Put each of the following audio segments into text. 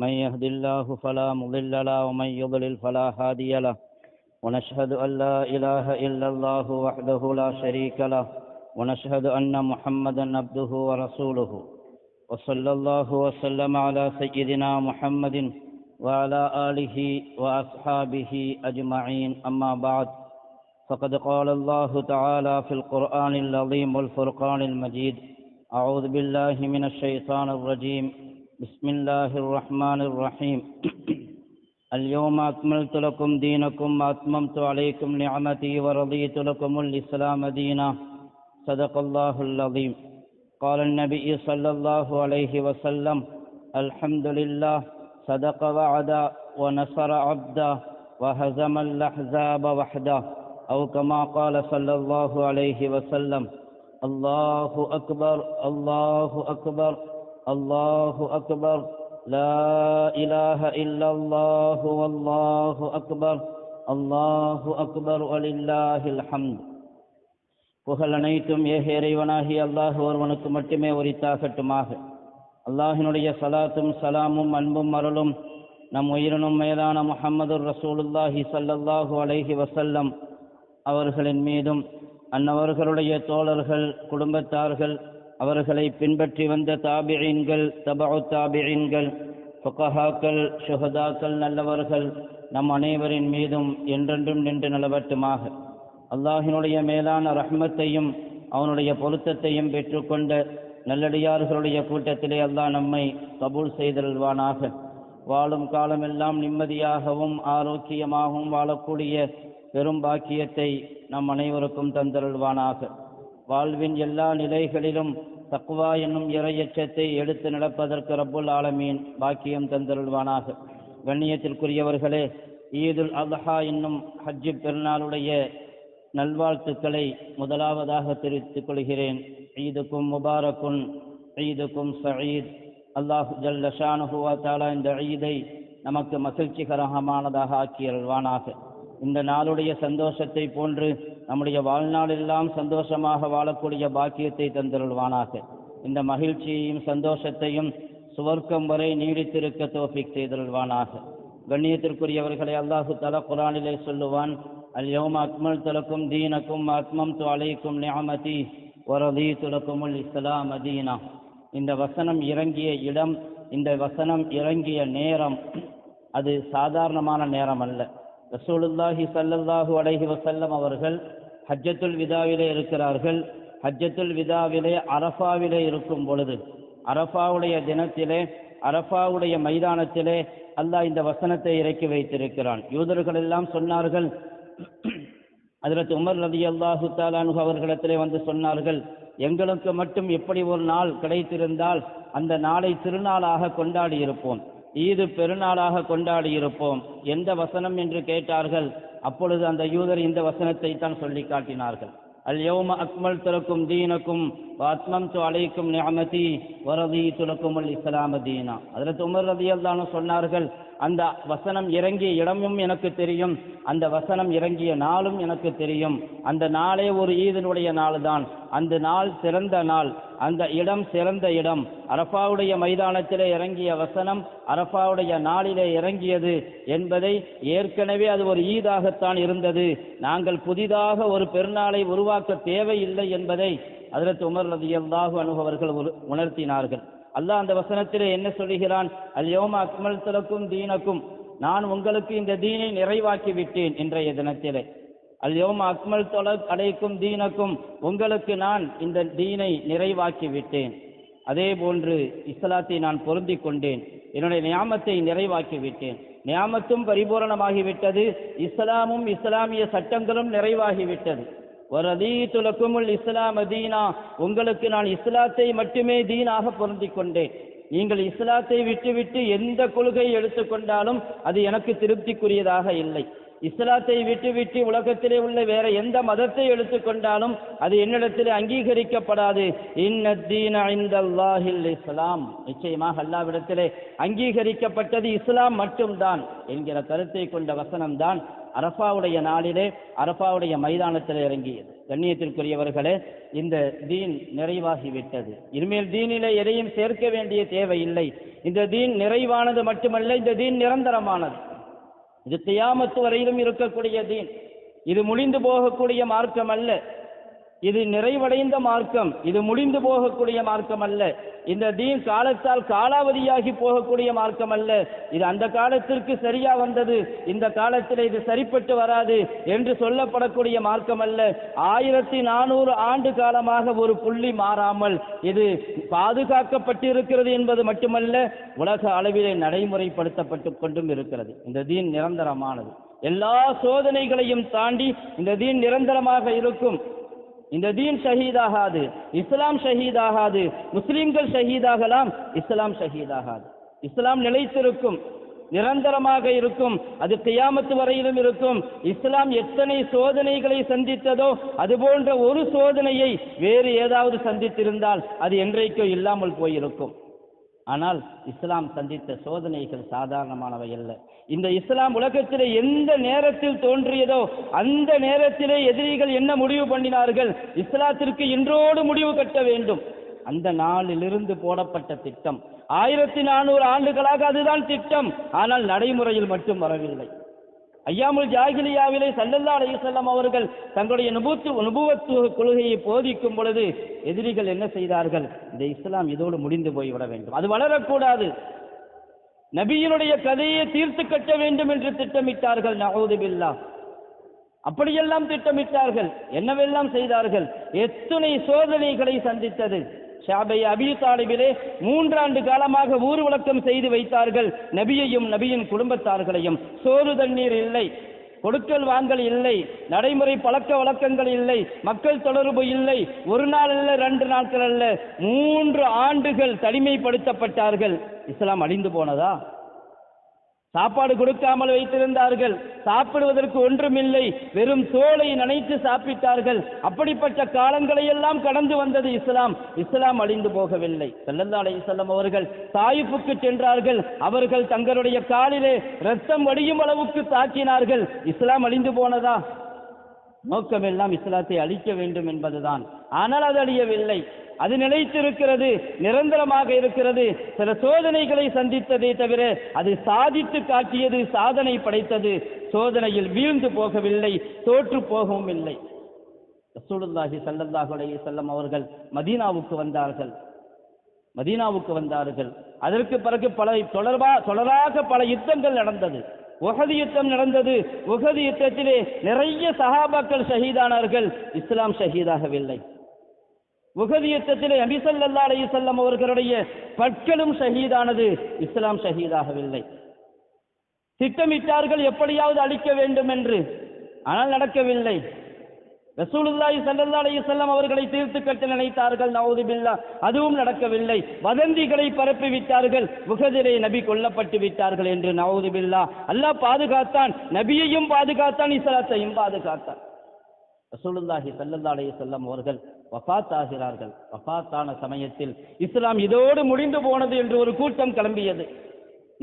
من يهد الله فلا مضل له ومن يضلل فلا هادي له. ونشهد أن لا إله إلا الله وحده لا شريك له. ونشهد أن محمدا عبده ورسوله. وصلى الله وسلم على سيدنا محمد وعلى آله وأصحابه أجمعين. أما بعد فقد قال الله تعالى في القرآن العظيم والفرقان المجيد أعوذ بالله من الشيطان الرجيم. بسم الله الرحمن الرحيم. اليوم أكملت لكم دينكم وأتممت عليكم نعمتي ورضيت لكم الإسلام دينا. صدق الله العظيم. قال النبي صلى الله عليه وسلم الحمد لله صدق وعدا ونصر عبدا وهزم الأحزاب وحده. أو كما قال صلى الله عليه وسلم الله أكبر الله أكبر. الله أكبر لا إله إلا الله والله أكبر الله أكبر ولله الحمد புகழ் அனைத்தும் ஏக இறைவனாகி அல்லாஹ் ஒருவனுக்கு மட்டுமே உரித்தாகட்டுமாக அல்லாஹினுடைய சலாத்தும் சலாமும் அன்பும் அருளும் நம் உயிரினும் மேலான முஹம்மது ரசூலுல்லாஹி ஸல்லல்லாஹு அலைஹி வஸல்லம் அவர்களின் மீதும் அன்னவர்களுடைய தோழர்கள் குடும்பத்தார்கள் அவர்களை பின்பற்றி வந்த தாபிழீன்கள் தபு தாபிழீன்கள் ஃபுகஹாக்கள் ஷுஹதாக்கள் நல்லவர்கள் நம் அனைவரின் மீதும் என்றென்றும் நின்று நிலவட்டுமாக. அல்லாஹினுடைய மேலான ரஹ்மத்தையும் அவனுடைய பொருத்தத்தையும் பெற்றுக்கொண்ட நல்லடியார்களுடைய கூட்டத்திலே அல்லாஹ் நம்மை கபூல் செய்தல்வானாக வாழும் காலமெல்லாம் நிம்மதியாகவும் ஆரோக்கியமாகவும் வாழக்கூடிய பெரும் பாக்கியத்தை நம் அனைவருக்கும் தந்தருள்வானாக. வாழ்வின் எல்லா நிலைகளிலும் தக்குவா என்னும் இறையச்சத்தை எடுத்து நடப்பதற்கு ரப்புல் ஆலமீன் பாக்கியம் தந்தருள்வானாக. கண்ணியத்திற்குரியவர்களே ஈதுல் அல்ஹா என்னும் ஹஜ்ஜு பெருநாளுடைய நல்வாழ்த்துக்களை முதலாவதாக தெரிவித்துக் கொள்கிறேன். ஈதுக்கும் முபாரக்குன் ஈதுக்கும் சயீத். அல்லாஹ் ஜல்ல ஷானுஹுவா தாலா இந்த ஈதை நமக்கு மகிழ்ச்சிகரமானதாக ஆக்கியல்வானாக இந்த நாளுடைய சந்தோஷத்தை போன்று நம்முடைய வாழ்நாளெல்லாம் சந்தோஷமாக வாழக்கூடிய பாக்கியத்தை தந்தருள்வானாக. இந்த மகிழ்ச்சியையும் சந்தோஷத்தையும் சுவர்க்கம் வரை நீடித்திருக்க தோஃபிக் செய்தருள்வானாக. கண்ணியத்திற்குரியவர்களை அல்லாஹு தல குரானிலே சொல்லுவான் அல் யோம் அக்மல் தலக்கும் தீனக்கும் அத்மம் து அலைக்கும் நியாமதி ஒரதி துலக்குமுல் இஸ்லாம் அதீனா இந்த வசனம் இறங்கிய இடம் இந்த வசனம் இறங்கிய நேரம் அது சாதாரணமான நேரம் அல்ல ரசூலுல்லாஹி சல்லல்லாஹு அலஹி வசல்லம் அவர்கள் ஹஜ்ஜத்துல் விதாவிலே இருக்கிறார்கள். ஹஜ்ஜத்துல் விதாவிலே அரஃபாவிலே இருக்கும் பொழுது அரஃபாவுடைய தினத்திலே அரஃபாவுடைய மைதானத்திலே அல்லாஹ் இந்த வசனத்தை இறக்கி வைத்திருக்கிறான். யூதர்கள் எல்லாம் சொன்னார்கள் அதில் உமர் ரதி அல்லாஹு தாலானு அவர்களிடத்திலே வந்து சொன்னார்கள் எங்களுக்கு மட்டும் எப்படி ஒரு நாள் கிடைத்திருந்தால் அந்த நாளை திருநாளாக கொண்டாடி இருப்போம். ஈது பெருநாளாக கொண்டாடி இருப்போம் எந்த வசனம் என்று கேட்டார்கள்? அப்பொழுது அந்த யூதர் இந்த வசனத்தை தான் சொல்லி காட்டினார்கள். அல் யோம அக்மல் திறக்கும் தீனக்கும் அத்மம் து அலைக்கும் நியமதி வரதி துலக்குமல் அல் இஸ்லாம தீனா. அதில் உமர் ரதி அல்லானு சொன்னார்கள் அந்த வசனம் இறங்கிய இடமும் எனக்கு தெரியும் அந்த வசனம் இறங்கிய நாளும் எனக்கு தெரியும். அந்த நாளே ஒரு ஈதனுடைய நாள் தான் அந்த நாள் சிறந்த நாள். அந்த இடம் சிறந்த இடம். அரஃபாவுடைய மைதானத்திலே இறங்கிய வசனம் அரஃபாவுடைய நாளிலே இறங்கியது என்பதை ஏற்கனவே அது ஒரு ஈதாகத்தான் இருந்தது. நாங்கள் புதிதாக ஒரு பெருநாளை உருவாக்க தேவையில்லை என்பதை அதற்கு உமர் ரதியல்லாஹு அனுபவர்கள் உணர்த்தினார்கள். அல்லாஹ் அந்த வசனத்திலே என்ன சொல்லுகிறான்? அல்யோம அக்மல் தலக்கும் தீனக்கும். நான் உங்களுக்கு இந்த தீனை நிறைவாக்கி விட்டேன் இன்றைய தினத்திலே. அல்யோம அக்மல் தொல அடைக்கும் தீனக்கும். உங்களுக்கு நான் இந்த தீனை நிறைவாக்கி விட்டேன் அதே போன்று இஸ்லாத்தை நான் பொருந்தி கொண்டேன். என்னுடைய நியாமத்தை நிறைவாக்கி விட்டேன் நியாமத்தும் பரிபூரணமாகிவிட்டது. இஸ்லாமும் இஸ்லாமிய சட்டங்களும் நிறைவாகிவிட்டது. வரதீத்துலக்குமுல் இஸ்லாம் தீனா. உங்களுக்கு நான் இஸ்லாத்தை மட்டுமே தீனாக பொருந்தி கொண்டேன் நீங்கள் இஸ்லாத்தை விட்டுவிட்டு எந்த கொள்கையை எடுத்துக்கொண்டாலும் அது எனக்கு திருப்திக்குரியதாக இல்லை. இஸ்லாத்தை விட்டுவிட்டு உலகத்திலே உள்ள வேற எந்த மதத்தை எடுத்துக்கொண்டாலும் அது என்னிடத்திலே அங்கீகரிக்கப்படாது. இன்னத்தீன இஸ்லாம். நிச்சயமாக அல்லாவிடத்திலே அங்கீகரிக்கப்பட்டது இஸ்லாம் மட்டும்தான் என்கிற கருத்தை கொண்ட வசனம்தான் அரபாவுடைய நாளிலே அரபாவுடைய மைதானத்தில் இறங்கியது. கண்ணியத்திற்குரியவர்களே இந்த தீன் நிறைவாகிவிட்டது. இனிமேல் தீனிலே எதையும் சேர்க்க வேண்டிய தேவையில்லை. இந்த தீன் நிறைவானது மட்டுமல்ல இந்த தீன் நிரந்தரமானது. இது தியாமத்து வரையிலும் இருக்கக்கூடிய தீன் இது முடிந்து போகக்கூடிய மார்க்கம் அல்ல இது நிறைவடைந்த மார்க்கம். இது முடிந்து போகக்கூடிய மார்க்கம் அல்ல இந்த தீன் காலத்தால் காலாவதியாகி போகக்கூடிய மார்க்கம் அல்ல இது அந்த காலத்திற்கு சரியா வந்தது. இந்த காலத்தில் இது சரிப்பட்டு வராது என்று சொல்லப்படக்கூடிய மார்க்கம் அல்ல ஆயிரத்தி நானூறு ஆண்டு காலமாக ஒரு புள்ளி மாறாமல் இது பாதுகாக்கப்பட்டிருக்கிறது என்பது மட்டுமல்ல உலக அளவிலே நடைமுறைப்படுத்தப்பட்டு கொண்டும் இருக்கிறது. இந்த தீன் நிரந்தரமானது. எல்லா சோதனைகளையும் தாண்டி இந்த தீன் நிரந்தரமாக இருக்கும். இந்த தீன் ஷஹீதாகாது இஸ்லாம் ஷஹீதாகாது முஸ்லீம்கள் ஷஹீதாகலாம் இஸ்லாம் ஷஹீதாகாது. இஸ்லாம் நிலைத்திருக்கும் நிரந்தரமாக இருக்கும் அது கியாமத்து வரையிலும் இருக்கும். இஸ்லாம் எத்தனை சோதனைகளை சந்தித்ததோ அது போன்ற ஒரு சோதனையை வேறு ஏதாவது சந்தித்திருந்தால் அது என்றைக்கோ இல்லாமல் போயிருக்கும். ஆனால் இஸ்லாம் சந்தித்த சோதனைகள் சாதாரணமானவை அல்ல. இந்த இஸ்லாம் உலகத்திலே எந்த நேரத்தில் தோன்றியதோ அந்த நேரத்திலே எதிரிகள் என்ன முடிவு பண்ணினார்கள்? இஸ்லாத்திற்கு இன்றோடு முடிவு கட்ட வேண்டும். அந்த நாளிலிருந்து போடப்பட்ட திட்டம். ஆயிரத்தி நானூறு ஆண்டுகளாக அதுதான் திட்டம். ஆனால் நடைமுறையில் மட்டும் வரவில்லை. ஐயாமுல் ஜாகிலியாவிலே சல்லல்லா அலைஹிஸ்ஸலாம் அவர்கள் தங்களுடைய நுபுத்து நுபுவத்துவ கொள்கையை போதிக்கும் பொழுது எதிரிகள் என்ன செய்தார்கள்? இந்த இஸ்லாம் இதோடு முடிந்து போய்விட வேண்டும். அது வளரக்கூடாது. நபியினுடைய கதையை தீர்த்து கட்ட வேண்டும் என்று திட்டமிட்டார்கள் நகோது பில்லா. அப்படியெல்லாம் திட்டமிட்டார்கள். என்னவெல்லாம் செய்தார்கள்? எத்தனை சோதனைகளை சந்தித்தது. ஷாபை அபி தாலிபிலே மூன்றாண்டு காலமாக ஊர்வலக்கம் செய்து வைத்தார்கள். நபியையும் நபியின் குடும்பத்தார்களையும். சோறு தண்ணீர் இல்லை. கொடுக்கல் வாங்கல் இல்லை நடைமுறை பழக்க வழக்கங்கள் இல்லை மக்கள் தொடர்பு இல்லை ஒரு நாள் அல்ல ரெண்டு நாட்கள் அல்ல மூன்று ஆண்டுகள் தனிமைப்படுத்தப்பட்டார்கள். இஸ்லாம் அழிந்து போனதா? சாப்பாடு கொடுக்காமல் வைத்திருந்தார்கள். சாப்பிடுவதற்கு ஒன்றுமில்லை. வெறும் தோலை நனைத்து சாப்பிட்டார்கள். அப்படிப்பட்ட காலங்களை எல்லாம் கடந்து வந்தது இஸ்லாம். இஸ்லாம் அழிந்து போகவில்லை. ஸல்லல்லாஹு அலைஹி அவர்கள் தாயிஃபுக்கு சென்றார்கள். அவர்கள் தங்களுடைய காலிலே ரத்தம் வடியும் அளவுக்கு தாக்கினார்கள். இஸ்லாம் அழிந்து போனதா? நோக்கமெல்லாம் இஸ்லாத்தை அழிக்க வேண்டும் என்பதுதான். ஆனால் அது அழியவில்லை. அது நிலைத்திருக்கிறது நிரந்தரமாக இருக்கிறது. சில சோதனைகளை சந்தித்ததே தவிர அது சாதித்து காட்டியது சாதனை படைத்தது. சோதனையில் வீழ்ந்து போகவில்லை தோற்று போகவும் இல்லை. ரசூலுல்லாஹி ஸல்லல்லாஹு அலைஹி அவர்கள் மதீனாவுக்கு வந்தார்கள். மதீனாவுக்கு வந்தார்கள். அதற்கு பிறகு பல தொடர்பா தொடராக பல யுத்தங்கள் நடந்தது. உகது யுத்தம் நடந்தது. உகது யுத்தத்திலே நிறைய சஹாபாக்கள் ஷஹீதானார்கள். இஸ்லாம் ஷஹீதாகவில்லை. உகது யுத்தத்திலே நபி ஸல்லல்லாஹு அவர்களுடைய பற்களும் ஷஹீதானது. இஸ்லாம் ஷஹீதாகவில்லை. திட்டமிட்டார்கள் எப்படியாவது அழிக்க வேண்டும் என்று ஆனால் நடக்கவில்லை. ரசூலுல்லாஹி ஸல்லல்லாஹு அலைஹி வஸல்லம் அவர்களை தீர்த்து கட்ட நினைத்தார்கள். நவுது பில்லா. அதுவும் நடக்கவில்லை. வதந்திகளை பரப்பி விட்டார்கள். முகதிரை நபி கொல்லப்பட்டு விட்டார்கள் என்று நவுது பில்லா. அல்லாஹ் பாதுகாத்தான். நபியையும் பாதுகாத்தான். இஸ்லாத்தையும் பாதுகாத்தான். ரசூலுல்லாஹி ஸல்லல்லாஹு அலைஹி வஸல்லம் அவர்கள் வஃபாத் ஆகிறார்கள். வஃபாத்தான சமயத்தில் இஸ்லாம் இதோடு முடிந்து போனது என்று ஒரு கூட்டம் கிளம்பியது.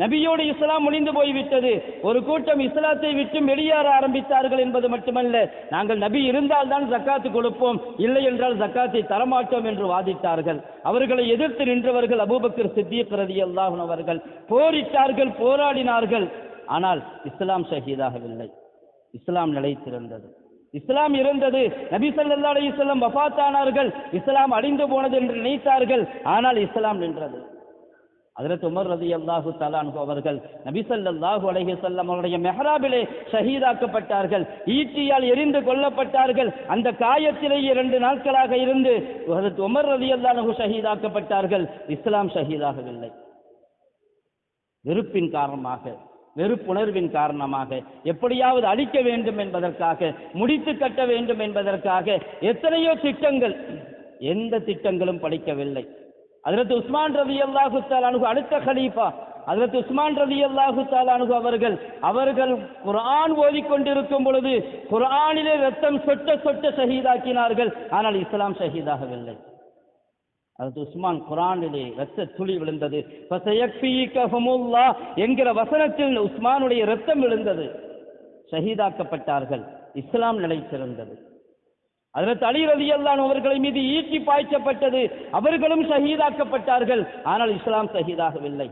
நபியோடு இஸ்லாம் முடிந்து போய்விட்டது. ஒரு கூட்டம் இஸ்லாத்தை விட்டு வெளியேற ஆரம்பித்தார்கள் என்பது மட்டுமல்ல நாங்கள் நபி இருந்தால்தான் ஜக்காத்து கொடுப்போம் இல்லை என்றால் ஜக்காத்தை தரமாட்டோம் என்று வாதிட்டார்கள். அவர்களை எதிர்த்து நின்றவர்கள் அபூபக்கர் பிரதி அல்லாஹுனு அவர்கள். போரிட்டார்கள் போராடினார்கள். ஆனால் இஸ்லாம் ஷஹீதாகவில்லை. இஸ்லாம் நிலைத்திருந்தது. இஸ்லாம் இருந்தது நபி சல்லா அலி இஸ்லாம் வஃபாத்தானார்கள் இஸ்லாம் அழிந்து போனது என்று நினைத்தார்கள். ஆனால் இஸ்லாம் நின்றது. ஹஜரத் உமர் ரதி அல்லாஹு அன்ஹு அவர்கள் நபி ஸல்லல்லாஹு அலைஹி அவருடைய மெஹராபிலே ஷஹீதாக்கப்பட்டார்கள். ஈட்டியால் எரிந்து கொல்லப்பட்டார்கள். அந்த காயத்திலேயே இரண்டு நாட்களாக இருந்து உமர் ரதி அல்லாஹு ஷஹீதாக்கப்பட்டார்கள். இஸ்லாம் ஷஹீதாகவில்லை. வெறுப்பின் காரணமாக வெறுப்புணர்வின் காரணமாக எப்படியாவது அழிக்க வேண்டும் என்பதற்காக முடித்து கட்ட வேண்டும் என்பதற்காக எத்தனையோ திட்டங்கள் எந்த திட்டங்களும் படிக்கவில்லை. அதற்கு உஸ்மான் ரவி அல்லாஹு தாலானு அடுத்த கலீஃபா அதற்கு உஸ்மான் ரவி அல்லாஹு தாலானு அவர்கள் அவர்கள் குரான் ஓதிக்கொண்டிருக்கும் பொழுது குரானிலே ரத்தம் சொட்ட சொட்ட ஷஹீதாக்கினார்கள். ஆனால் இஸ்லாம் ஷஹீதாகவில்லை. அது உஸ்மான் குரானிலே ரத்த துளி விழுந்தது. என்கிற வசனத்தில் உஸ்மானுடைய ரத்தம் விழுந்தது. ஷஹீதாக்கப்பட்டார்கள். இஸ்லாம் நிலைத்திருந்தது அதற்கு அலி ரலியல்லாஹு அவர்களை மீது ஈட்டி பாய்ச்சப்பட்டது. அவர்களும் ஷஹீதாக்கப்பட்டார்கள். ஆனால் இஸ்லாம் ஷஹீதாகவில்லை.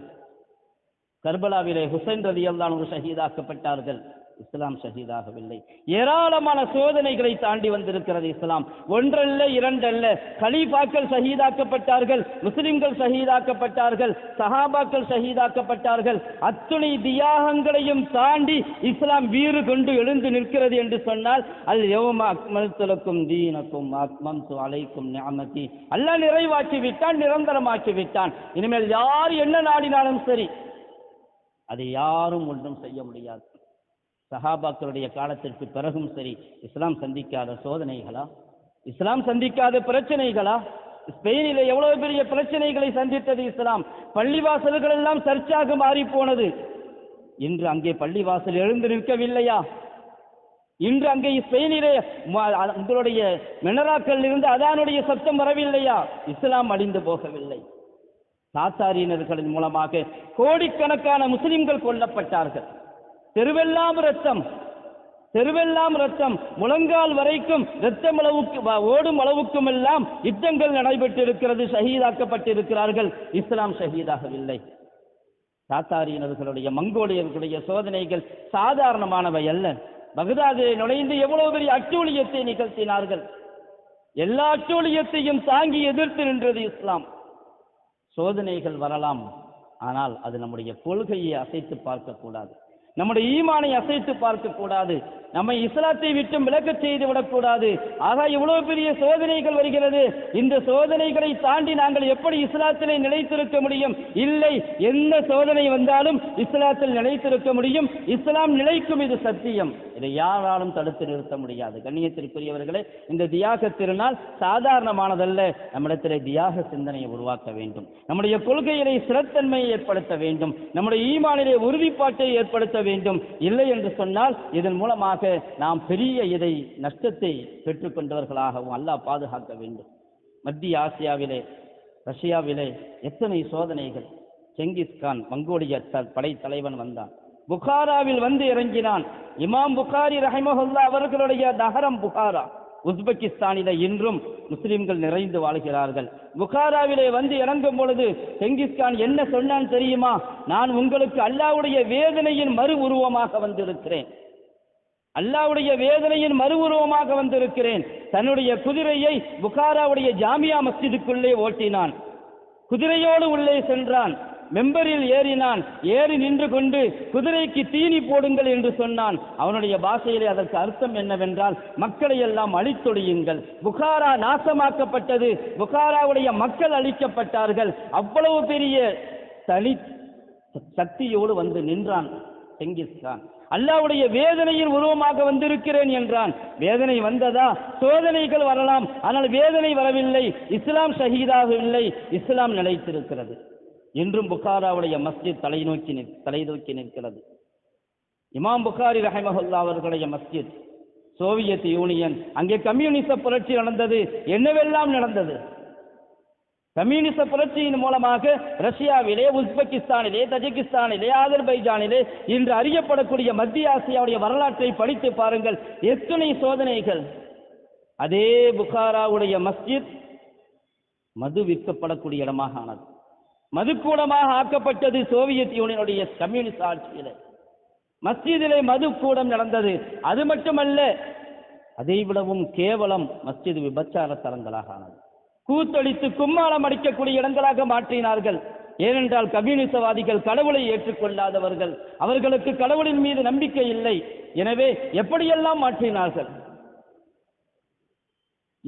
கர்பலாவிலே ஹுசைன் ரலியல்லாஹு ஷஹீதாக்கப்பட்டார்கள். இஸ்லாம் ஷஹீதாகவில்லை. ஏராளமான சோதனைகளை தாண்டி வந்திருக்கிறது இஸ்லாம். ஒன்றல்ல இரண்டல்ல. கலீஃபாக்கள் ஷஹீதாக்கப்பட்டார்கள் முஸ்லிம்கள் ஷஹீதாக்கப்பட்டார்கள் சஹாபாக்கள் ஷஹீதாக்கப்பட்டார்கள். அத்துணை தியாகங்களையும் தாண்டி இஸ்லாம் வீறு கொண்டு எழுந்து நிற்கிறது என்று சொன்னால் அல் யௌம அக்மல்துலக்கும் தீனக்கும் அக்மம் அலைக்கும் ஞாமதி அல்ல நிறைவாக்கி விட்டான் நிரந்தரமாக்கி விட்டான். இனிமேல் யார் என்ன நாடினாலும் சரி அதை யாரும் ஒன்றும் செய்ய முடியாது. சஹாபாக்களுடைய காலத்திற்கு பிறகும் சரி இஸ்லாம் சந்திக்காத சோதனைகளா? இஸ்லாம் சந்திக்காத பிரச்சனைகளா? ஸ்பெயினில் எவ்வளவு பெரிய பிரச்சனைகளை சந்தித்தது இஸ்லாம்? பள்ளிவாசல்கள் எல்லாம் சர்ச்சாக மாறி போனது இன்று அங்கே பள்ளிவாசல் எழுந்து நிற்கவில்லையா? இன்று அங்கே ஸ்பெயினிலே உங்களுடைய மினராக்கள் இருந்து அதானுடைய சத்தம் வரவில்லையா? இஸ்லாம் அழிந்து போகவில்லை. சாத்தாரியனர்களின் மூலமாக கோடிக்கணக்கான முஸ்லிம்கள் கொல்லப்பட்டார்கள். தெருவெல்லாம் ரத்தம் தெருவெல்லாம் ரத்தம் முழங்கால் வரைக்கும் ரத்தம் அளவுக்கு வ- ஓடும் அளவுக்கும் எல்லாம் யுத்தங்கள் நடைபெற்றிருக்கிறது ஷஹீதாக்கப்பட்டிருக்கிறார்கள். இஸ்லாம் ஷஹீதாகவில்லை. தாத்தாரியனர்களுடைய மங்கோலியர்களுடைய சோதனைகள் சாதாரணமானவை அல்ல. பகதாதில் நுழைந்து எவ்வளவு பெரிய அட்டூழியத்தை நிகழ்த்தினார்கள். எல்லா அட்டூழியத்தையும் தாங்கி எதிர்த்து நின்றது இஸ்லாம். சோதனைகள் வரலாம். ஆனால் அது நம்முடைய கொள்கையை அசைத்து பார்க்கக்கூடாது. நம்முடைய ஈமானை அசைத்து பார்க்கக்கூடாது. நம்மை இஸ்லாத்தை விட்டு விலக்கச் செய்து விடக்கூடாது. ஆக இவ்வளவு பெரிய சோதனைகள் வருகிறது. இந்த சோதனைகளை தாண்டி நாங்கள் எப்படி இஸ்லாத்திலே நிலைத்திருக்க முடியும்? இல்லை எந்த சோதனை வந்தாலும் இஸ்லாத்தில் நிலைத்திருக்க முடியும். இஸ்லாம் நிலைக்கும் இது சத்தியம். இதை யாராலும் தடுத்து நிறுத்த முடியாது. கண்ணியத்திற்குரியவர்களே இந்த தியாக திருநாள் சாதாரணமானதல்ல. நம்மிடத்திலே தியாக சிந்தனையை உருவாக்க வேண்டும். நம்முடைய கொள்கையிலே சிறத்தன்மையை ஏற்படுத்த வேண்டும். நம்முடைய ஈமானிலே உறுதிப்பாட்டை ஏற்படுத்த வேண்டும். இல்லை என்று சொன்னால் இதன் மூலமாக நாம் பெரிய இதை நஷ்டத்தை பெற்றுக்கொண்டவர்களாகவும் அல்லாஹ் பாதுகாக்க வேண்டும். மத்திய ஆசியாவிலே ரஷ்யாவிலே எத்தனை சோதனைகள்? செங்கிஸ்கான் மங்கோலிய த- படை தலைவன் வந்தான். புகாராவில் வந்து இறங்கினான். இமாம் புகாரி ரஹிமஹுல்லா அவர்களுடைய நகரம் புகாரா? உஸ்பெகிஸ்தானில இன்றும் முஸ்லிம்கள் நிறைந்து வாழ்கிறார்கள். புகாராவிலே வந்து இறங்கும் பொழுது செங்கிஸ்கான் என்ன சொன்னான் தெரியுமா? நான் உங்களுக்கு அல்லாஹ்வுடைய வேதனையின் மறு உருவமாக வந்திருக்கிறேன். அல்லாவுடைய வேதனையின் மறு உருவமாக வந்திருக்கிறேன். தன்னுடைய குதிரையை புகாராவுடைய ஜாமியா மஸ்ஜிதுக்குள்ளே ஓட்டினான். குதிரையோடு உள்ளே சென்றான். மெம்பரில் ஏறினான். ஏறி நின்று கொண்டு குதிரைக்கு தீனி போடுங்கள் என்று சொன்னான். அவனுடைய பாஷையிலே அதற்கு அர்த்தம் என்னவென்றால் மக்களை எல்லாம் அழித்தொழியுங்கள். புகாரா நாசமாக்கப்பட்டது. புகாராவுடைய மக்கள் அழிக்கப்பட்டார்கள். அவ்வளவு பெரிய தனி சக்தியோடு வந்து நின்றான் செங்கிஸ்கான் அல்லாவுடைய வேதனையின் உருவமாக வந்திருக்கிறேன் என்றான். வேதனை வந்ததா? சோதனைகள் வரலாம். ஆனால் வேதனை வரவில்லை. இஸ்லாம் ஷஹீதாகவில்லை இஸ்லாம் நிலைத்திருக்கிறது. இன்றும் புகாராவுடைய மஸ்ஜித் தலை நோக்கி நிற்- தலை நோக்கி நிற்கிறது. இமாம் புகாரி ரஹமஹுல்லா அவர்களுடைய மஸ்ஜித் சோவியத் யூனியன். அங்கே கம்யூனிச புரட்சி நடந்தது. என்னவெல்லாம் நடந்தது? கம்யூனிச புரட்சியின் மூலமாக ரஷ்யாவிலே உஸ்பெகிஸ்தானிலே தஜிகிஸ்தானிலே ஆதர்பைஜானிலே இன்று அறியப்படக்கூடிய மத்திய ஆசியாவுடைய வரலாற்றை படித்து பாருங்கள். எத்தனை சோதனைகள்? அதே புகாராவுடைய மஸ்ஜித் மது விற்கப்படக்கூடிய இடமாக ஆனது. மதுக்கூடமாக ஆக்கப்பட்டது சோவியத் யூனியனுடைய கம்யூனிஸ்ட் ஆட்சியிலே. மஸ்ஜிதிலே மது கூடம் நடந்தது. அது மட்டுமல்ல அதை விடவும் கேவலம் மஸ்ஜித் விபச்சார தலங்களாக ஆனது. கூத்தொழித்து கும்மாளம் அடிக்கக்கூடிய இடங்களாக மாற்றினார்கள். ஏனென்றால் கம்யூனிசவாதிகள் கடவுளை ஏற்றுக்கொள்ளாதவர்கள். அவர்களுக்கு கடவுளின் மீது நம்பிக்கை இல்லை. எனவே எப்படியெல்லாம் மாற்றினார்கள்?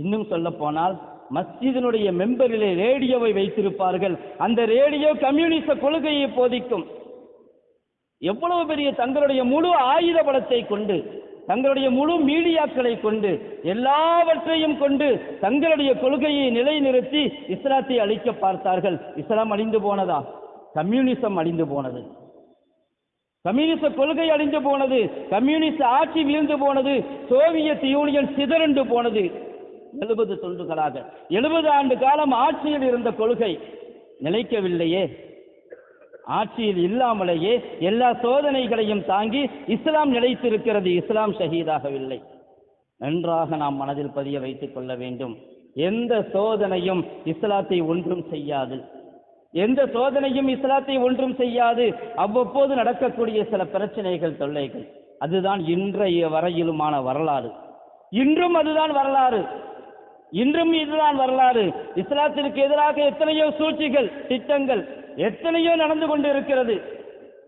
இன்னும் சொல்ல போனால் மஸ்ஜிதனுடைய மெம்பரிலே ரேடியோவை வைத்திருப்பார்கள். அந்த ரேடியோ கம்யூனிச கொள்கையை போதிக்கும். எவ்வளவு பெரிய தங்களுடைய முழு ஆயுத பலத்தை கொண்டு தங்களுடைய முழு மீடியாக்களை கொண்டு எல்லாவற்றையும் கொண்டு தங்களுடைய கொள்கையை நிலைநிறுத்தி இஸ்லாத்தை அழிக்க பார்த்தார்கள். இஸ்லாம் அழிந்து போனதா? கம்யூனிசம் அழிந்து போனது. கம்யூனிச கொள்கை அழிந்து போனது கம்யூனிஸ்ட் ஆட்சி வீழ்ந்து போனது சோவியத் யூனியன் சிதறண்டு போனது. எழுபது தொண்டுகளாக எழுபது ஆண்டு காலம் ஆட்சியில் இருந்த கொள்கை நிலைக்கவில்லையே. ஆட்சியில் இல்லாமலேயே எல்லா சோதனைகளையும் தாங்கி இஸ்லாம் நிலைத்திருக்கிறது. இஸ்லாம் ஷஹீதாகவில்லை. நன்றாக நாம் மனதில் பதிய வைத்துக் கொள்ள வேண்டும். எந்த சோதனையும் இஸ்லாத்தை ஒன்றும் செய்யாது. எந்த சோதனையும் இஸ்லாத்தை ஒன்றும் செய்யாது. அவ்வப்போது நடக்கக்கூடிய சில பிரச்சனைகள் தொல்லைகள். அதுதான் இன்றைய வரையிலுமான வரலாறு. இன்றும் அதுதான் வரலாறு. இன்றும் இதுதான் வரலாறு. இஸ்லாத்திற்கு எதிராக எத்தனையோ சூழ்ச்சிகள் திட்டங்கள் எத்தனையோ நடந்து கொண்டு இருக்கிறது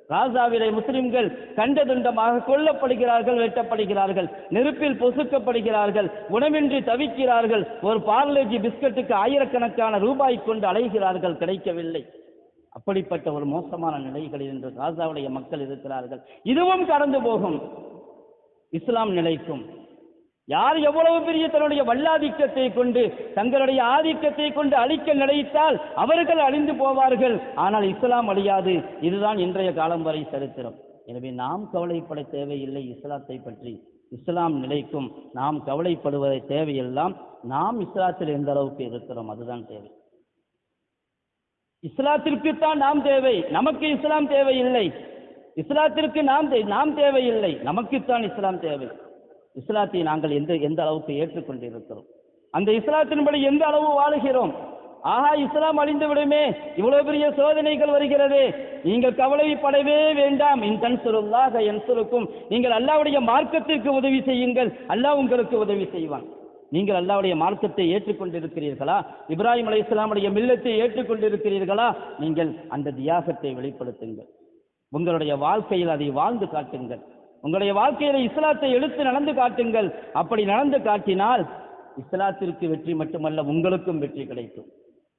ராசாவிலே முஸ்லிம்கள் கண்டதுண்டமாக கொல்லப்படுகிறார்கள் வெட்டப்படுகிறார்கள் நெருப்பில் பொசுக்கப்படுகிறார்கள் உணவின்றி தவிக்கிறார்கள் ஒரு பார்லேஜி பிஸ்கட்டுக்கு ஆயிரக்கணக்கான ரூபாய் கொண்டு அலைகிறார்கள் கிடைக்கவில்லை. அப்படிப்பட்ட ஒரு மோசமான நிலைகளில் இன்று காசாவுடைய மக்கள் இருக்கிறார்கள். இதுவும் கடந்து போகும். இஸ்லாம் நிலைக்கும். யார் எவ்வளவு பெரிய தன்னுடைய வல்லாதிக்கத்தை கொண்டு தங்களுடைய ஆதிக்கத்தை கொண்டு அழிக்க நினைத்தால் அவர்கள் அழிந்து போவார்கள். ஆனால் இஸ்லாம் அழியாது. இதுதான் இன்றைய காலம் வரை சரித்திரம். எனவே நாம் கவலைப்பட தேவையில்லை இஸ்லாத்தை பற்றி. இஸ்லாம் நிலைக்கும் நாம் கவலைப்படுவதை தேவையெல்லாம் நாம் இஸ்லாத்தில் எந்த அளவுக்கு இருக்கிறோம் அதுதான் தேவை. இஸ்லாத்திற்குத்தான் நாம் தேவை. நமக்கு இஸ்லாம் தேவையில்லை. இஸ்லாத்திற்கு நாம் நாம் தேவையில்லை. நமக்குத்தான் இஸ்லாம் தேவை. இஸ்லாத்தை நாங்கள் எந்த எந்த அளவுக்கு ஏற்றுக்கொண்டிருக்கிறோம்? அந்த இஸ்லாத்தின்படி எந்த அளவு வாழுகிறோம்? ஆஹா இஸ்லாம் அழிந்து விடுமே இவ்வளவு பெரிய சோதனைகள் வருகிறதே. நீங்கள் கவலைப்படவே வேண்டாம். இன் என் என்சுருக்கும் நீங்கள் அல்லாவுடைய மார்க்கத்திற்கு உதவி செய்யுங்கள். அல்லாஹ் உங்களுக்கு உதவி செய்வான். நீங்கள் அல்லாவுடைய மார்க்கத்தை ஏற்றுக்கொண்டிருக்கிறீர்களா? இப்ராஹிம் அலி இஸ்லாமுடைய மில்லத்தை ஏற்றுக்கொண்டிருக்கிறீர்களா? நீங்கள் அந்த தியாகத்தை வெளிப்படுத்துங்கள். உங்களுடைய வாழ்க்கையில் அதை வாழ்ந்து காட்டுங்கள். உங்களுடைய வாழ்க்கையில இஸ்லாத்தை எடுத்து நடந்து காட்டுங்கள். அப்படி நடந்து காட்டினால் இஸ்லாத்திற்கு வெற்றி மட்டுமல்ல உங்களுக்கும் வெற்றி கிடைக்கும்.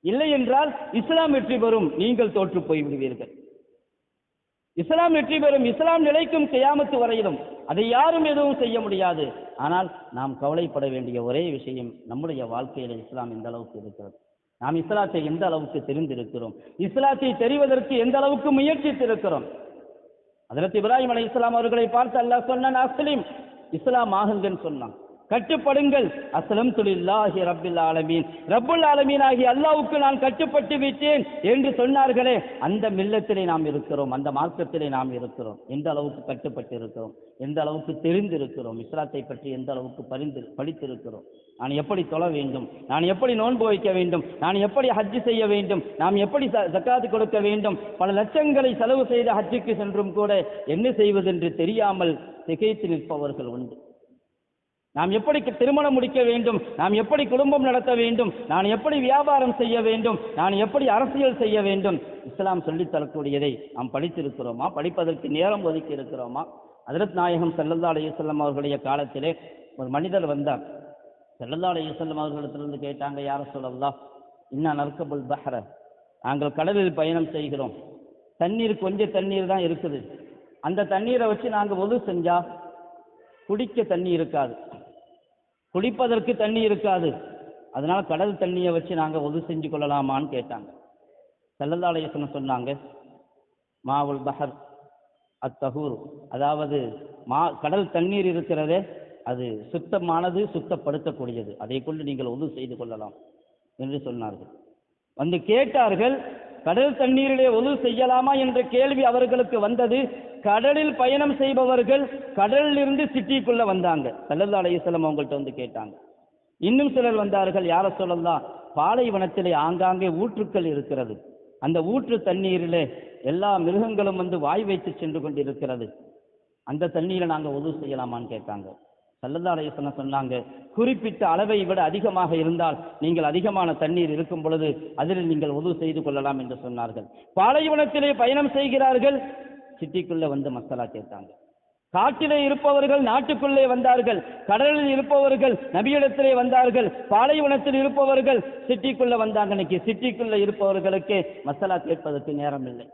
இல்லை என்றால் இஸ்லாம் வெற்றி பெறும் நீங்கள் தோற்று போய்விடுவீர்கள். இஸ்லாம் வெற்றி பெறும் இஸ்லாம் நிலைக்கும் செய்யாமத்து வரையிலும். அதை யாரும் எதுவும் செய்ய முடியாது. ஆனால் நாம் கவலைப்பட வேண்டிய ஒரே விஷயம் நம்முடைய வாழ்க்கையில இஸ்லாம் எந்த அளவுக்கு இருக்கிறது? நாம் இஸ்லாத்தை எந்த அளவுக்கு தெரிந்திருக்கிறோம்? இஸ்லாத்தை தெரிவதற்கு எந்த அளவுக்கு முயற்சித்திருக்கிறோம்? அதற்கு இப்ராஹிம் அலி இஸ்லாம் அவர்களை பார்த்து அல்லாஹ் சொன்னான் அஸ்லிம் இஸ்லாம் ஆகுங்கன்னு சொன்னான். கட்டுப்படுங்கள். அசலம் துலில்லாஹி ரப்பில் ஆலமீன். ரப்புல் ஆலமீன் ஆகிய அல்லாவுக்கு நான் கட்டுப்பட்டு விட்டேன் என்று சொன்னார்களே அந்த மில்லத்திலே நாம் இருக்கிறோம் அந்த மார்க்கத்திலே நாம் இருக்கிறோம். எந்த அளவுக்கு கட்டுப்பட்டு இருக்கிறோம் எந்த அளவுக்கு தெரிந்திருக்கிறோம் இஸ்லாத்தை பற்றி எந்த அளவுக்கு பரிந்து படித்திருக்கிறோம். நான் எப்படி தொழ வேண்டும் நான் எப்படி நோன்பு வைக்க வேண்டும் நான் எப்படி ஹஜ்ஜு செய்ய வேண்டும் நாம் எப்படி சக்காத்து கொடுக்க வேண்டும் பல லட்சங்களை செலவு செய்த ஹஜ்ஜுக்கு சென்றும் கூட என்ன செய்வதென்று தெரியாமல் திகைத்து நிற்பவர்கள் உண்டு. நாம் எப்படி திருமணம் முடிக்க வேண்டும்? நாம் எப்படி குடும்பம் நடத்த வேண்டும்? நான் எப்படி வியாபாரம் செய்ய வேண்டும்? நான் எப்படி அரசியல் செய்ய வேண்டும்? இஸ்லாம் சொல்லித் தரக்கூடியதை நாம் படித்திருக்கிறோமா? படிப்பதற்கு நேரம் ஒதுக்கி இருக்கிறோமா? அதிரத் நாயகம் செல்லல்லா அலையுசல்லம் அவர்களுடைய காலத்திலே ஒரு மனிதர் வந்தார். செல்லல்லா அலையுசல்லம் அவர்களிடத்திலிருந்து கேட்டாங்க யார சொல்லலாம் இன்னா நற்கபுல் பஹர? நாங்கள் கடலில் பயணம் செய்கிறோம். தண்ணீர் கொஞ்சம் தண்ணீர் தான் இருக்குது. அந்த தண்ணீரை வச்சு நாங்கள் ஒது செஞ்சால் குடிக்க தண்ணி இருக்காது. குளிப்பதற்கு தண்ணி இருக்காது. அதனால் கடல் தண்ணியை வச்சு நாங்கள் ஒது செஞ்சு கொள்ளலாமான்னு கேட்டாங்க. செல்லல்லாலயசனம் சொன்னாங்க மாவுல் பஹர் அத்தகூர் அதாவது மா கடல் தண்ணீர் இருக்கிறதே அது சுத்தமானது சுத்தப்படுத்தக்கூடியது. அதை கொண்டு நீங்கள் ஒது செய்து கொள்ளலாம் என்று சொன்னார்கள். வந்து கேட்டார்கள் கடல் தண்ணீரிலே ஒது செய்யலாமா என்ற கேள்வி அவர்களுக்கு வந்தது. கடலில் பயணம் செய்பவர்கள் கடலிலிருந்து சிட்டிக்குள்ள வந்தாங்க. சல்லல்லா அலையுஸ்லம் அவங்கள்ட்ட வந்து கேட்டாங்க. இன்னும் சிலர் வந்தார்கள் யார சொல்லலாம் பாலைவனத்திலே ஆங்காங்கே ஊற்றுக்கள் இருக்கிறது. அந்த ஊற்று தண்ணீரிலே எல்லா மிருகங்களும் வந்து வாய் வைத்து சென்று கொண்டிருக்கிறது. அந்த தண்ணீரை நாங்கள் உதவு செய்யலாமான்னு கேட்டாங்க. சல்லல்லா அலையசன சொன்னாங்க குறிப்பிட்ட அளவை விட அதிகமாக இருந்தால் நீங்கள் அதிகமான தண்ணீர் இருக்கும் பொழுது அதில் நீங்கள் உதவு செய்து கொள்ளலாம் என்று சொன்னார்கள். பாலைவனத்திலே பயணம் செய்கிறார்கள் சிட்டிக்குள்ளே வந்து மசாலா கேட்டாங்க. காட்டிலே இருப்பவர்கள் நாட்டுக்குள்ளே வந்தார்கள் கடலில் இருப்பவர்கள் நபியிடத்திலே வந்தார்கள் பாலைவனத்தில் இருப்பவர்கள் சிட்டிக்குள்ள வந்தாங்க. இன்னைக்கு சிட்டிக்குள்ள இருப்பவர்களுக்கு மசாலா கேட்பதற்கு நேரம் இல்லை.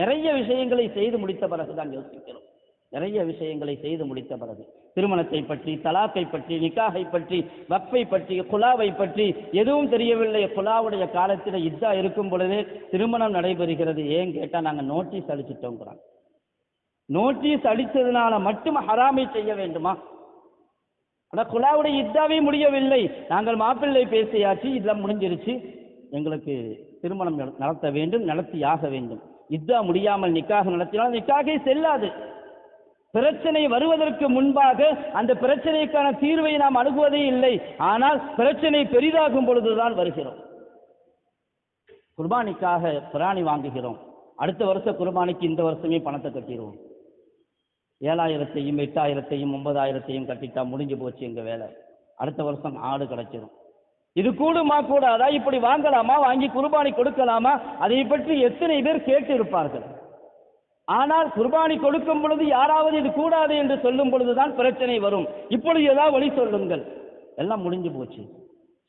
நிறைய விஷயங்களை செய்து முடித்த பிறகுதான் யோசிக்கிறோம். நிறைய விஷயங்களை செய்து முடித்த பிறகு. திருமணத்தை பற்றி தலாக்கை பற்றி நிக்காகை பற்றி வக்ஃபை பற்றி குலாவை பற்றி எதுவும் தெரியவில்லை. குலாவுடைய காலத்தில் இத்தா இருக்கும் பொழுதே திருமணம் நடைபெறுகிறது. ஏன் கேட்டால் நாங்கள் நோட்டீஸ் அடிச்சிட்டோங்கிறாங்க. நோட்டீஸ் அடித்ததுனால மட்டும் ஹராமை செய்ய வேண்டுமா? ஆனால் குலாவுடைய இத்தாவே முடியவில்லை. நாங்கள் மாப்பிள்ளை பேசியாச்சு இதெல்லாம் முடிஞ்சிருச்சு. எங்களுக்கு திருமணம் நட- நடத்த வேண்டும் நடத்தி ஆக வேண்டும். இத்தா முடியாமல் நிக்காக நடத்தினால் நிக்காகை செல்லாது. பிரச்சனை வருவதற்கு முன்பாக அந்த பிரச்சனைக்கான தீர்வை நாம் அணுகுவதே இல்லை. ஆனால் பிரச்சனை பெரிதாகும் பொழுதுதான் வருகிறோம். குர்பானிக்காக பிராணி வாங்குகிறோம். அடுத்த வருஷ குர்பானிக்கு இந்த வருஷமே பணத்தை கட்டிடுவோம். ஏழாயிரத்தையும் எட்டாயிரத்தையும் ஒன்பதாயிரத்தையும் கட்டிட்டா முடிஞ்சு போச்சு எங்க வேலை. அடுத்த வருஷம் ஆடு கிடைச்சிடும் இது கூடுமா கூடாதா? இப்படி வாங்கலாமா? வாங்கி குர்பானி கொடுக்கலாமா? அதை பற்றி எத்தனை பேர் கேட்டு இருப்பார்கள் ஆனால் குர்பானி கொடுக்கும் பொழுது யாராவது இது கூடாது என்று சொல்லும் பொழுதுதான் பிரச்சனை வரும். இப்பொழுது ஏதாவது வழி சொல்லுங்கள். எல்லாம் முடிஞ்சு போச்சு.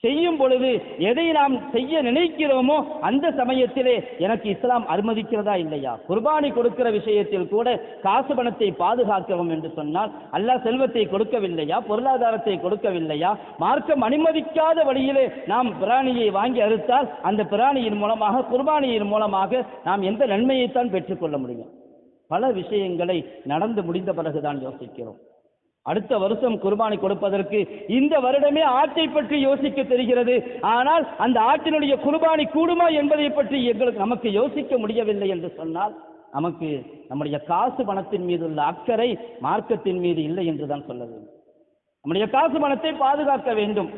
செய்யும் பொழுது எதை நாம் செய்ய நினைக்கிறோமோ அந்த சமயத்திலே எனக்கு இஸ்லாம் அனுமதிக்கிறதா இல்லையா? குர்பானி கொடுக்கிற விஷயத்தில் கூட காசு பணத்தை பாதுகாக்கிறோம் என்று சொன்னால் அல்லாஹ் செல்வத்தை கொடுக்கவில்லையா? பொருளாதாரத்தை கொடுக்கவில்லையா? மார்க்கம் அனுமதிக்காத வழியிலே நாம் பிராணியை வாங்கி அறுத்தால் அந்த பிராணியின் மூலமாக குர்பானியின் மூலமாக நாம் எந்த நன்மையைத்தான் பெற்றுக்கொள்ள முடியும்? பல விஷயங்களை நடந்து முடிந்த பிறகுதான் யோசிக்கிறோம். அடுத்த வருஷம் குர்பானி கொடுப்பதற்கு இந்த வருடமே ஆட்டை பற்றி யோசிக்க தெரிகிறது. ஆனால் அந்த ஆட்டினுடைய குர்பானி கூடுமா என்பதை பற்றி எங்களுக்கு நமக்கு யோசிக்க முடியவில்லை என்று சொன்னால் நமக்கு நம்முடைய காசு பணத்தின் மீது உள்ள அக்கறை மார்க்கத்தின் மீது இல்லை என்றுதான் சொல்ல வேண்டும். நம்முடைய காசு பணத்தை பாதுகாக்க வேண்டும்.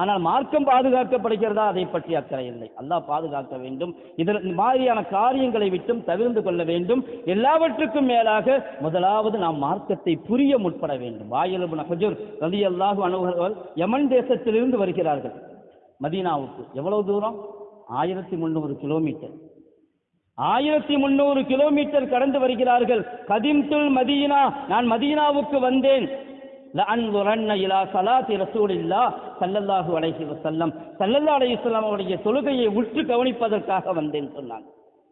ஆனால் மார்க்கம் பாதுகாக்கப்படுகிறதா? அதை பற்றி அக்கறை இல்லை. அல்லாஹ் பாதுகாக்க வேண்டும். இதில் இந்த மாதிரியான காரியங்களை விட்டும் தவிர்ந்து கொள்ள வேண்டும். எல்லாவற்றுக்கும் மேலாக முதலாவது நாம் மார்க்கத்தை புரிய முற்பட வேண்டும். வாயிலுபுன் ஹஜூர் ரலி அல்லாஹு அனுபவர்கள் யமன் தேசத்திலிருந்து வருகிறார்கள். மதீனாவுக்கு. எவ்வளவு தூரம்? ஆயிரத்தி முந்நூறு கிலோமீட்டர். ஆயிரத்தி முந்நூறு கிலோமீட்டர் கடந்து வருகிறார்கள். கதிம்துல் மதீனா. நான் மதீனாவுக்கு வந்தேன். லஅன்துரன்ன இலா ஸலாத்தி ரசூலில்லாஹ் சல்லல்லாஹு அலைஹி வசல்லம் சல்லல்லா அலைஹி வஸல்லம் அவருடைய தொழுகையை உற்று கவனிப்பதற்காக வந்தேன் சொன்னாங்க.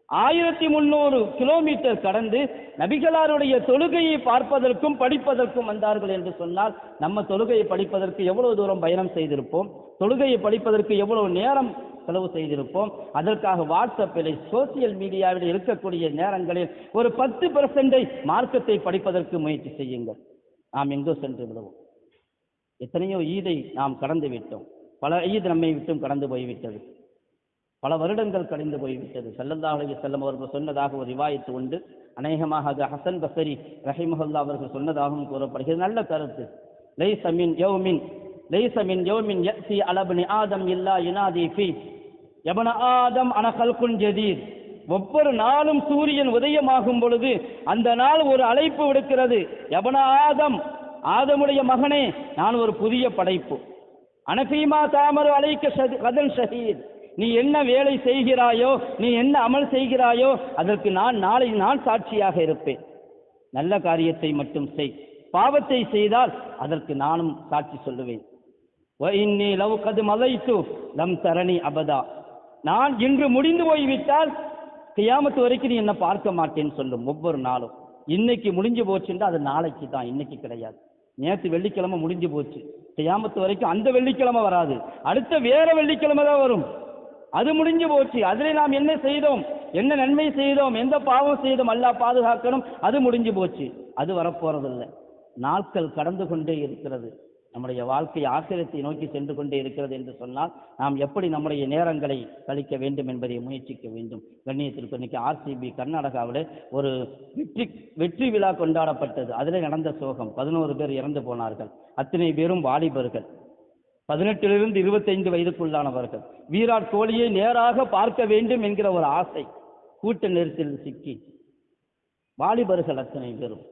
ஆயிரத்தி முந்நூறு கிலோமீட்டர் கடந்து நபிகளாருடைய தொழுகையை பார்ப்பதற்கும் படிப்பதற்கும் வந்தார்கள் என்று சொன்னால் நம்ம தொழுகையை படிப்பதற்கு எவ்வளவு தூரம் பயணம் செய்திருப்போம்? தொழுகையை படிப்பதற்கு எவ்வளவு நேரம் செலவு செய்திருப்போம்? அதற்காக வாட்ஸ்அப்பில் சோசியல் மீடியாவில் இருக்கக்கூடிய நேரங்களில் ஒரு பத்து பெர்சென்டை மார்க்கத்தை படிப்பதற்கு முயற்சி செய்யுங்கள். நாம் எங்கோ சென்று விடுவோம். எத்தனையோ ஈதை நாம் கடந்து விட்டோம். பல ஈத் நம்மை விட்டும் கடந்து போய்விட்டது. பல வருடங்கள் கடந்து போய்விட்டது. ஸல்லல்லாஹு அலைஹி அவர்கள் சொன்னதாக ஒரு ரிவாயத்து உண்டு. அநேகமாக அது ஹசன் பசரி ரஹிமஹல்லா அவர்கள் சொன்னதாகவும் கூறப்படுகிறது. நல்ல கருத்து. லைஸ மின் யௌமின் லைஸ மின் யௌமின் சி அலபனி ஆதம் இல்லா இனாதி ஃபி. யபன ஆதம் அனகல் கல்குன் ஜதீர் ஒவ்வொரு நாளும் சூரியன் உதயமாகும் பொழுது அந்த நாள் ஒரு அழைப்பு விடுக்கிறது. எவன ஆதம் ஆதமுடைய மகனே நான் ஒரு புதிய படைப்பு. அனபீமா தாமரு அழைக்க கதன் ஷஹீத். நீ என்ன வேலை செய்கிறாயோ நீ என்ன அமல் செய்கிறாயோ அதற்கு நான் நாளை நான் சாட்சியாக இருப்பேன். நல்ல காரியத்தை மட்டும் செய். பாவத்தை செய்தால் அதற்கு நானும் சாட்சி சொல்லுவேன். இன்னி லவ் கது மலைத்து லம் தரணி அபதா. நான் இன்று முடிந்து போய்விட்டால் கியாமத்து வரைக்கும் நீ என்ன பார்க்க மாட்டேன்னு சொல்லும் ஒவ்வொரு நாளும். இன்னைக்கு முடிஞ்சு போச்சுன்னா அது நாளைக்கு தான் இன்னைக்கு கிடையாது. நேற்று வெள்ளிக்கிழமை முடிஞ்சு போச்சு. கியாமத்து வரைக்கும் அந்த வெள்ளிக்கிழமை வராது. அடுத்த வேற வெள்ளிக்கிழமை தான் வரும். அது முடிஞ்சு போச்சு. அதில் நாம் என்ன செய்தோம்? என்ன நன்மை செய்தோம்? எந்த பாவம் செய்தோம்? அல்லா பாதுகாக்கணும். அது முடிஞ்சு போச்சு. அது வரப்போறதில்லை. நாட்கள் கடந்து கொண்டே இருக்கிறது. நம்முடைய வாழ்க்கை ஆசிரியத்தை நோக்கி சென்று கொண்டே இருக்கிறது என்று சொன்னால் நாம் எப்படி நம்முடைய நேரங்களை கழிக்க வேண்டும் என்பதை முயற்சிக்க வேண்டும். கண்ணியத்திற்கு இன்னைக்கு ஆர்சிபி கர்நாடகாவில் ஒரு வெற்றி வெற்றி விழா கொண்டாடப்பட்டது. அதில் நடந்த சோகம். பதினோரு பேர் இறந்து போனார்கள். அத்தனை பேரும் வாலிபர்கள். பதினெட்டிலிருந்து இருபத்தைந்து வயதுக்குள்ளானவர்கள். விராட் கோலியை நேராக பார்க்க வேண்டும் என்கிற ஒரு ஆசை. கூட்ட நெரிசலில் சிக்கி. வாலிபர்கள் அத்தனை பேரும்.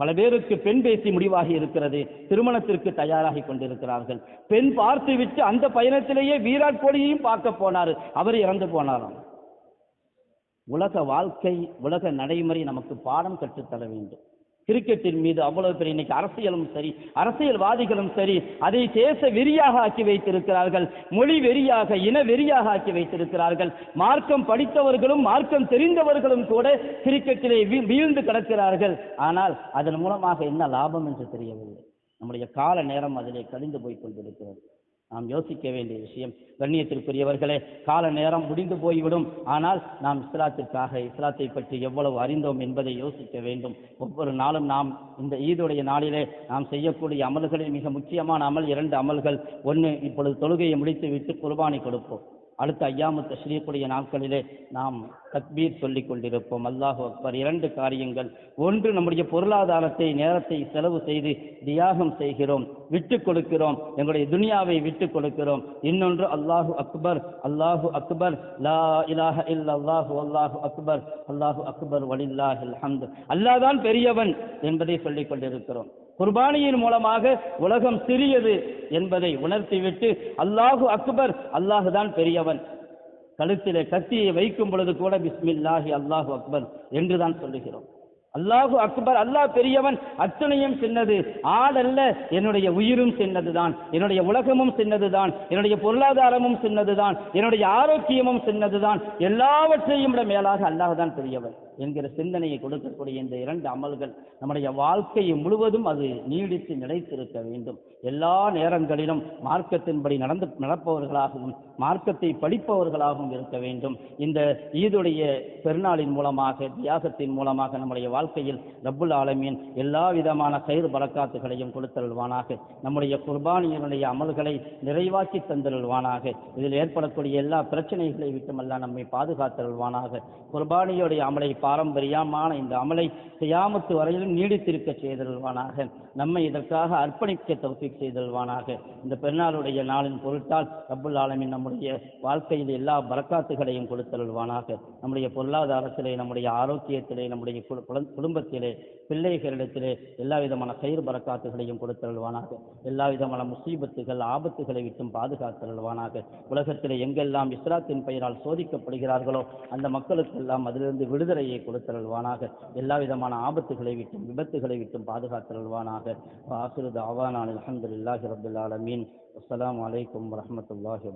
பல பேருக்கு பெண் பேசி முடிவாகி இருக்கிறது திருமணத்திற்கு தயாராகி கொண்டிருக்கிறார்கள். பெண் பார்த்துவிட்டு அந்த பயணத்திலேயே விராட் கோலியையும் பார்க்க போனார். அவர் இறந்து போனாராம். உலக வாழ்க்கை உலக நடைமுறை நமக்கு பாடம் கற்றுத்தர வேண்டும். கிரிக்கெட்டின் மீது அவ்வளவு பெரிய இன்னைக்கு அரசியலும் சரி அரசியல்வாதிகளும் சரி அதை தேச வெறியாக ஆக்கி வைத்திருக்கிறார்கள் மொழி வெறியாக இன வெறியாக ஆக்கி வைத்திருக்கிறார்கள். மார்க்கம் படித்தவர்களும் மார்க்கம் தெரிந்தவர்களும் கூட கிரிக்கெட்டிலே வீழ்ந்து கிடக்கிறார்கள். ஆனால் அதன் மூலமாக என்ன லாபம் என்று தெரியவில்லை. நம்முடைய கால நேரம் அதிலே கழிந்து போய் கொண்டிருக்கிறது. நாம் யோசிக்க வேண்டிய விஷயம். கண்ணியத்திற்குரியவர்களே கால நேரம் முடிந்து போய்விடும். ஆனால் நாம் இஸ்லாத்திற்காக இஸ்லாத்தை பற்றி எவ்வளவு அறிந்தோம் என்பதை யோசிக்க வேண்டும். ஒவ்வொரு நாளும் நாம் இந்த ஈதுடைய நாளிலே நாம் செய்யக்கூடிய அமல்களில் மிக முக்கியமான அமல் இரண்டு அமல்கள். ஒன்று இப்பொழுது தொழுகையை முடித்து விட்டு குர்பானி கொடுப்போம். அடுத்த ஐயாமு தஸ்ரீக்குடைய நாட்களிலே நாம் தக்பீர் சொல்லிக் கொண்டிருப்போம். அல்லாஹு அக்பர். இரண்டு காரியங்கள். ஒன்று நம்முடைய பொருளாதாரத்தை நேரத்தை செலவு செய்து தியாகம் செய்கிறோம். விட்டு கொடுக்கிறோம். எங்களுடைய துனியாவை விட்டு கொடுக்கிறோம். இன்னொன்று அல்லாஹு அக்பர். அல்லாஹு அக்பர். லா இலாஹ இல் அல்லாஹு அல்லாஹு அக்பர். அல்லாஹு அக்பர் வலில்லாஹில் ஹம்து. அல்லாஹ் தான் பெரியவன் என்பதை சொல்லிக் கொண்டிருக்கிறோம். குர்பானியின் மூலமாக உலகம் சிறியது என்பதை உணர்த்திவிட்டு அல்லாஹு அக்பர் அல்லாஹு தான் பெரியவன். கழுத்திலே கத்தியை வைக்கும் பொழுது கூட பிஸ்மில்லாஹி அல்லாஹு அக்பர் என்று தான் சொல்லுகிறோம். அல்லாஹு அக்பர் அல்லாஹ் பெரியவன் அத்தனையும் சின்னது. ஆடல்ல என்னுடைய உயிரும் சின்னதுதான். என்னுடைய உலகமும் சின்னதுதான். என்னுடைய பொருளாதாரமும் சின்னதுதான். என்னுடைய ஆரோக்கியமும் சின்னதுதான். எல்லாவற்றையும் விட மேலாக அல்லாஹ் தான் பெரியவன். என்கிற சிந்தனையை கொடுக்கக்கூடிய இந்த இரண்டு அமல்கள் நம்முடைய வாழ்க்கையை முழுவதும் அது நீடித்து நிலைத்திருக்க வேண்டும். எல்லா நேரங்களிலும் மார்க்கத்தின்படி நடந்து நடப்பவர்களாகவும் மார்க்கத்தை படிப்பவர்களாகவும் இருக்க வேண்டும். இந்த ஈதுடைய பெருநாளின் மூலமாக தியாகத்தின் மூலமாக நம்முடைய வாழ்க்கையில் ரப்புல் ஆலமீன் எல்லா விதமான கயிறு பறக்காத்துகளையும் கொடுத்தருள்வானாக. நம்முடைய குர்பானியனுடைய அமல்களை நிறைவாக்கி தந்தருள்வானாக. இதில் ஏற்படக்கூடிய எல்லா பிரச்சனைகளை விட்டுமெல்லாம் நம்மை பாதுகாத்தருள்வானாக. குர்பானியுடைய அமலை பா பாரம்பரியமான இந்த அமலை செய்யாமத்து வரையிலும் நீடித்திருக்க செய்தல்வானாக நம்மை இதற்காக அர்ப்பணிக்க தௌசிக் செய்தல்வானாக இந்த பெருநாளுடைய நாளின் பொருட்டால் ரப்புல் ஆலமின் நம்முடைய வாழ்க்கையில் எல்லா பரக்காத்துகளையும் கொடுத்தல்வானாக நம்முடைய பொருளாதாரத்திலே நம்முடைய ஆரோக்கியத்திலே நம்முடைய குடும்பத்திலே பிள்ளைகளிடத்திலே எல்லா விதமான கயிறு பறக்காத்துகளையும் கொடுத்தருள்வானாக. எல்லா விதமான முசீபத்துகள் ஆபத்துகளை விட்டும் பாதுகாத்தருள்வானாக. உலகத்திலே எங்கெல்லாம் இஸ்லாத்தின் பெயரால் சோதிக்கப்படுகிறார்களோ அந்த மக்களுக்கெல்லாம் அதிலிருந்து விடுதலையை கொடுத்தருள்வானாக. எல்லா விதமான ஆபத்துகளை விட்டும் விபத்துகளை விட்டும் பாதுகாத்தருள்வானாக. ஆசிரது தாவானான் அலமதுல்லாஹி ரபுல் ஆலமீன். அஸ்ஸலாமு அலைக்கும் வரஹ்மத்துல்லாஹி